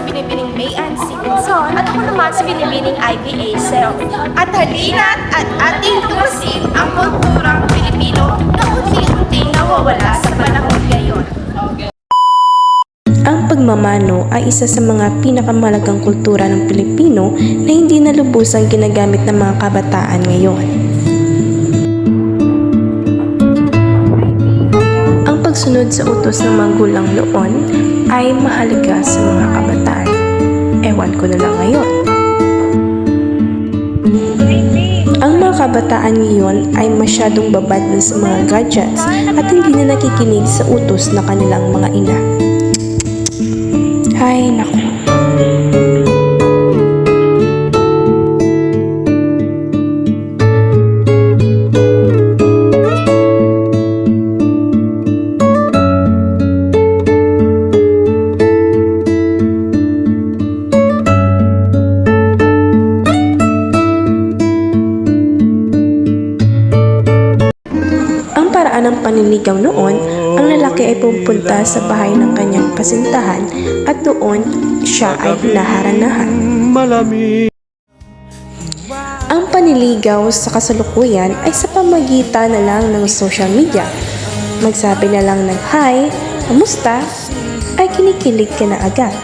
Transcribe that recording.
Binibining May Ann Stevenson. At ako naman si Binibining Ivy Acel. At halina't at ating tumasin ang kulturang Pilipino na unti-unti nawawala sa panahon ngayon. Ang pagmamano ay isa sa mga pinakamalagang kultura ng Pilipino na hindi na ginagamit ng mga kabataan ngayon. Pagsunod sa utos ng magulang noon ay mahalaga sa mga kabataan. Ewan ko na lang ngayon. Ang mga kabataan ngayon ay masyadong babad na sa mga gadgets at hindi na nakikinig sa utos na kanilang mga ina. Ay, naku. Paraan ng panliligaw noon, ang lalaki ay pupunta sa bahay ng kanyang kasintahan at doon siya ay hinaharanahan. Ang panliligaw sa kasalukuyan ay sa pamagitan na lang ng social media. Magsabi na lang ng hi, kamusta, ay kinikilig ka na agad.